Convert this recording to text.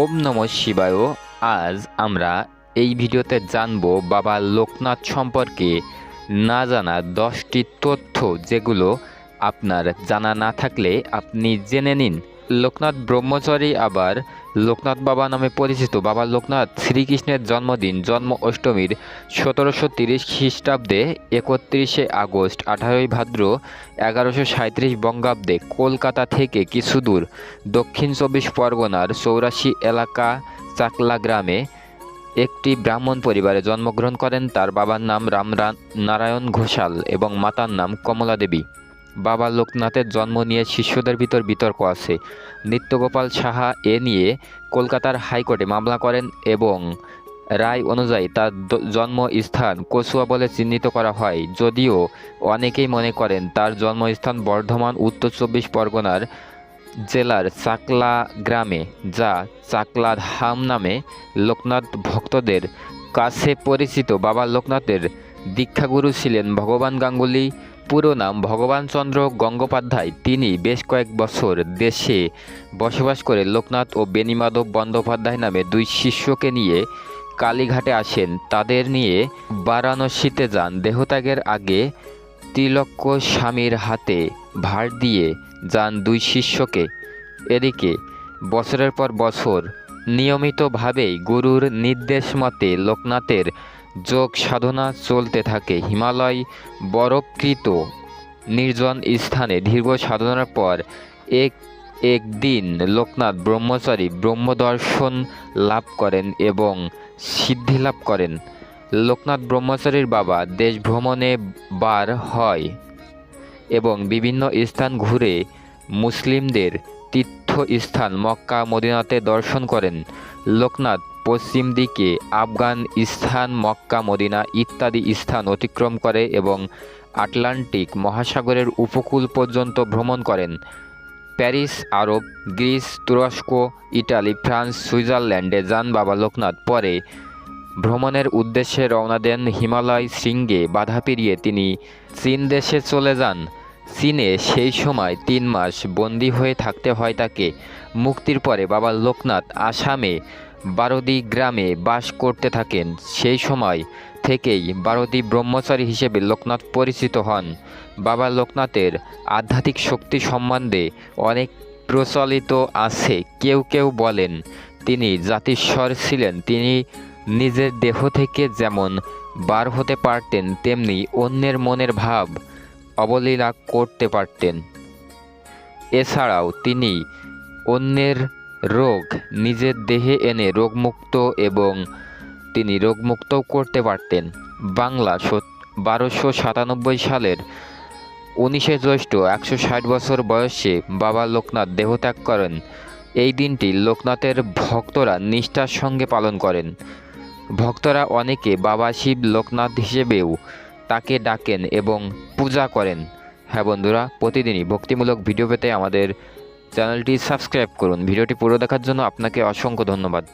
ওম নম শিবায়। আজ আমরা এই ভিডিওতে জানব বাবা লোকনাথ সম্পর্কে। না জানা দশটি তথ্য যেগুলো আপনার জানা না থাকলে আপনি জেনে নিন। লোকনাথ ব্রহ্মচারী আবার লোকনাথ বাবা নামে পরিচিত। বাবা লোকনাথ শ্রীকৃষ্ণের জন্মদিন, জন্ম অষ্টমীর সতেরোশো তিরিশ খ্রিস্টাব্দে একত্রিশে আগস্ট আঠারোই ভাদ্র এগারোশো সাঁত্রিশ বঙ্গাব্দে কলকাতা থেকে কিছু দূর দক্ষিণ চব্বিশ পরগনার চৌরাশি এলাকা চাকলা গ্রামে একটি ব্রাহ্মণ পরিবারে জন্মগ্রহণ করেন। তার বাবার নাম রাম নারায়ণ ঘোষাল এবং মাতার নাম কমলা দেবী বাবা লোকনাথের জন্ম নিয়ে শিষ্যদের ভিতর বিতর্ক আছে। নিত্যগোপাল সাহা এ নিয়ে কলকাতার হাইকোর্টে মামলা করেন এবং রায় অনুযায়ী তার জন্মস্থান কচুয়া বলে চিহ্নিত করা হয়। যদিও অনেকেই মনে করেন তার জন্মস্থান বর্ধমান, উত্তর চব্বিশ পরগনার জেলার চাকলা গ্রামে, যা চাকলা ধাম নামে লোকনাথ ভক্তদের কাছে পরিচিত। বাবা লোকনাথের দীক্ষাগুরু ছিলেন ভগবান গাঙ্গুলি পুরো নাম ভগবান চন্দ্র গঙ্গোপাধ্যায়। তিনি বেশ কয়েক বছর দেশে বসবাস করে লোকনাথ ও বেণীমাধব বন্দ্যোপাধ্যায় নামে দুই শিষ্যকে নিয়ে কালীঘাটে আসেন। তাদের নিয়ে বারাণসীতে যান। দেহত্যাগের আগে ত্রিলক্ষ স্বামীর হাতে ভার দিয়ে যান দুই শিষ্যকে। এদিকে বছরের পর বছর নিয়মিতভাবেই গুরুর নির্দেশ মতে লোকনাথের যোগ সাধনা চলতে থাকে। হিমালয় বরফকৃত নির্জন স্থানে দীর্ঘ সাধনার পর এক, একদিন লোকনাথ ব্রহ্মচারী ব্রহ্মদর্শন লাভ করেন এবং সিদ্ধি লাভ করেন। লোকনাথ ব্রহ্মচারীর বাবা দেশ ভ্রমণে বার হয় এবং বিভিন্ন স্থান ঘুরে মুসলিমদের তীর্থস্থান মক্কা মদিনাতে দর্শন করেন। লোকনাথ পশ্চিম দিকে আফগান স্থান, মক্কা, মদিনা ইত্যাদি স্থান অতিক্রম করে এবং আটলান্টিক মহাসাগরের উপকূল পর্যন্ত ভ্রমণ করেন। প্যারিস, আরব, গ্রিস, তুরস্ক, ইটালি, ফ্রান্স, সুইজারল্যান্ডে যান বাবা লোকনাথ। পরে ভ্রমণের উদ্দেশ্যে রওনা দেন হিমালয় শৃঙ্গে। বাধা পেরিয়ে তিনি চীন দেশে চলে যান। চীনে সেই সময় তিন মাস বন্দী হয়ে থাকতে হয় তাকে। মুক্তির পরে বাবা লোকনাথ আসামে বারদি গ্রামে বাস করতে থাকেন। সেই সময় থেকেই বারদি ব্রহ্মচারী হিসেবে লোকনাথ পরিচিত হন। বাবা লোকনাথের আধ্যাত্মিক শক্তি সম্বন্ধে অনেক প্রচলিত আছে, কেউ কেউ বলেন তিনি জাতিস্বর ছিলেন। তিনি নিজের দেহ থেকে যেমন বার হতে পারতেন, তেমনি অন্যের মনের ভাব অবলীলা করতে পারতেন। এছাড়াও তিনি অন্যের রোগ। নিজের দেহে এনে রোগমুক্ত এবং তিনি রোগমুক্তও করতে পারতেন। বাংলা বারোশো সাতানব্বই সালের উনিশে জ্যৈষ্ঠ একশো ষাট বছর বয়সে বাবা লোকনাথ দেহত্যাগ করেন। এই দিনটি লোকনাথের ভক্তরা নিষ্ঠার সঙ্গে পালন করেন। ভক্তরা অনেকে বাবা শিব লোকনাথ হিসেবেও তাকে ডাকেন এবং পূজা করেন। হ্যাঁ বন্ধুরা, প্রতিদিনই ভক্তিমূলক ভিডিও পেতে আমাদের চ্যানেলটি সাবস্ক্রাইব করুন। ভিডিওটি পুরো দেখার জন্য আপনাকে অসংখ্য ধন্যবাদ।